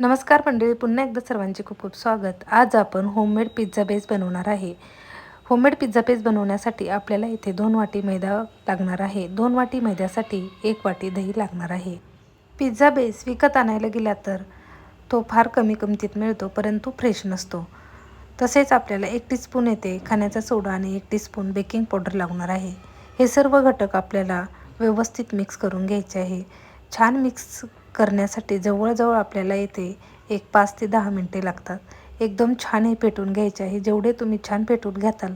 नमस्कार मंडळी पुन्हा एकदा सर्वांचे खूप खूप स्वागत. आज आपण होममेड पिझ्झा बेस बनवणार आहे. होममेड पिझ्झा बेस बनवण्यासाठी आपल्याला इथे दोन वाटी मैदा लागणार आहे. दोन वाटी मैद्यासाठी एक वाटी दही लागणार आहे. पिझ्झा बेस विकत आणायला गेला तर तो फार कमी किमतीत मिळतो परंतु फ्रेश नसतो. तसेच आपल्याला एक टीस्पून येते खाण्याचा सोडा आणि एक टीस्पून बेकिंग पावडर लागणार आहे. हे सर्व घटक आपल्याला व्यवस्थित मिक्स करून घ्यायचे आहे. छान मिक्स करण्यासाठी जवळजवळ आपल्याला येते एक पाच ते दहा मिनटे लागतात. एकदम छान हे पेटून घ्यायचे आहे. जेवढे तुम्ही छान पेटून घेताल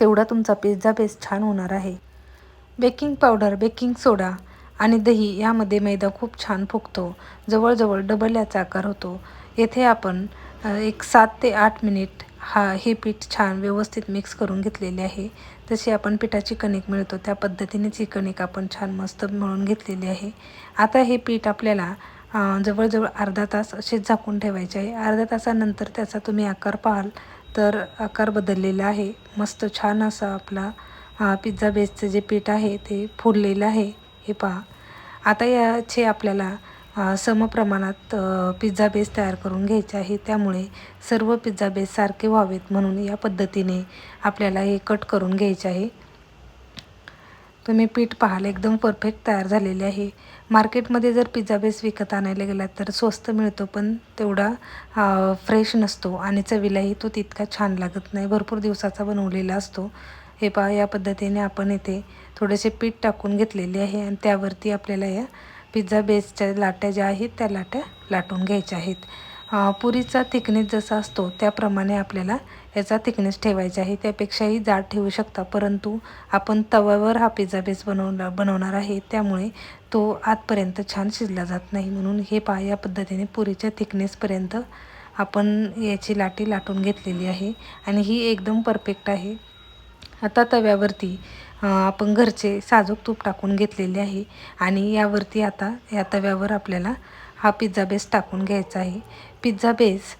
तेवढा तुमचा पिझ्झा बेस छान होणार आहे. बेकिंग पावडर बेकिंग सोडा आणि दही यामध्ये मैदा खूप छान फुगतो. जवळजवळ डबल याचा आकार होतो. येथे आपण एक सात ते आठ मिनिट हा हे पीठ छान व्यवस्थित मिक्स करून घेतलेले आहे. जशी आपण पिठाची कणिक मिळतो त्या पद्धतीनेच ही कणिक आपण छान मस्त मळून घेतलेली आहे. आता हे पीठ आपल्याला जवळजवळ अर्धा तास असेच झाकून ठेवायचे आहे. अर्ध्या तासानंतर त्याचा तुम्ही आकार पाहाल तर आकार बदललेला आहे. मस्त छान असा आपला पिझ्झा बेसचं जे पीठ आहे ते फुललेलं आहे. हे पहा. आता याचे आपल्याला समप्रमाणात पिझ्झा बेस तयार करून घ्यायचे आहे. त्यामुळे सर्व पिझ्झा बेस सारखे व्हावेत म्हणून या पद्धतीने आपल्याला हे कट करून घ्यायचे आहे. तुम्ही पीठ पाहाल एकदम परफेक्ट तयार झालेले आहे. मार्केटमध्ये जर पिझ्झा बेस विकत आणायला गेला तर स्वस्त मिळतो पण तेवढा फ्रेश नसतो आणि चवीलाही तो तितका छान लागत नाही. भरपूर दिवसाचा बनवलेला असतो. हे पहा या पद्धतीने आपण येथे थोडेसे पीठ टाकून घेतलेले आहे आणि त्यावरती आपल्याला या पिझ्झा बेसच्या लाट्या ज्या आहेत त्या लाट्या लाटून घ्यायच्या आहेत. पुरीचा थिकनेस जसा असतो त्याप्रमाणे आपल्याला याचा थिकनेस ठेवायचा आहे. त्यापेक्षाही जाड ठेवू शकता परंतु आपण तव्यावर हा पिझ्झा बेस बनवला बनवणार आहे. त्यामुळे तो आतपर्यंत छान शिजला जात नाही. म्हणून हे पा या पद्धतीने पुरीच्या थिकनेसपर्यंत आपण याची लाटी लाटून घेतलेली आहे. आणि ही एकदम परफेक्ट आहे. आता तव्यावरती आपण घरचे साजूक तूप टाकून घेतलेले आहे. आणि यावरती आता या तव्यावर आपल्याला हा पिझ्झा बेस टाकून घ्यायचा आहे. पिझ्झा बेस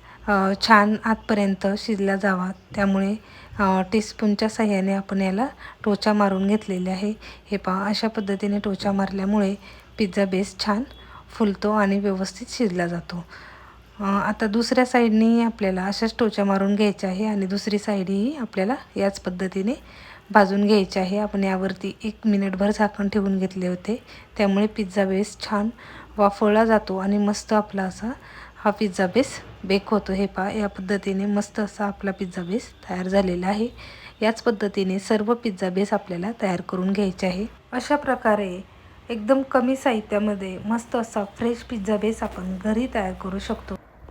छान आतपर्यंत शिजला जावा. त्यामुळे टीस्पूनच्या सहाय्याने आपण याला टोचा मारून घेतलेले आहे. हे पहा अशा पद्धतीने टोचा मारल्यामुळे पिझ्झा बेस छान फुलतो आणि व्यवस्थित शिजला जातो. आता दुसऱ्या साईडनेही आपल्याला अशाच टोचा मारून घ्यायच्या आहे आणि दुसरी साईडही आपल्याला याच पद्धतीने भाजून घ्यायचे आहे. आपण यावरती एक मिनिटभर झाकण ठेवून घेतले होते. त्यामुळे पिझ्झा बेस छान वाफळला जातो आणि मस्त आपला असा हा पिझ्झा बेस बेक होतो. हे पा या पद्धतीने मस्त असा आपला पिझ्झा बेस तयार झालेला आहे. याच पद्धतीने सर्व पिझ्झा बेस आपल्याला तयार करून घ्यायचे आहे. अशा प्रकारे एकदम कमी साहित्यामध्ये मस्त असा फ्रेश पिझ्झा बेस आपण घरी तयार करू शकतो.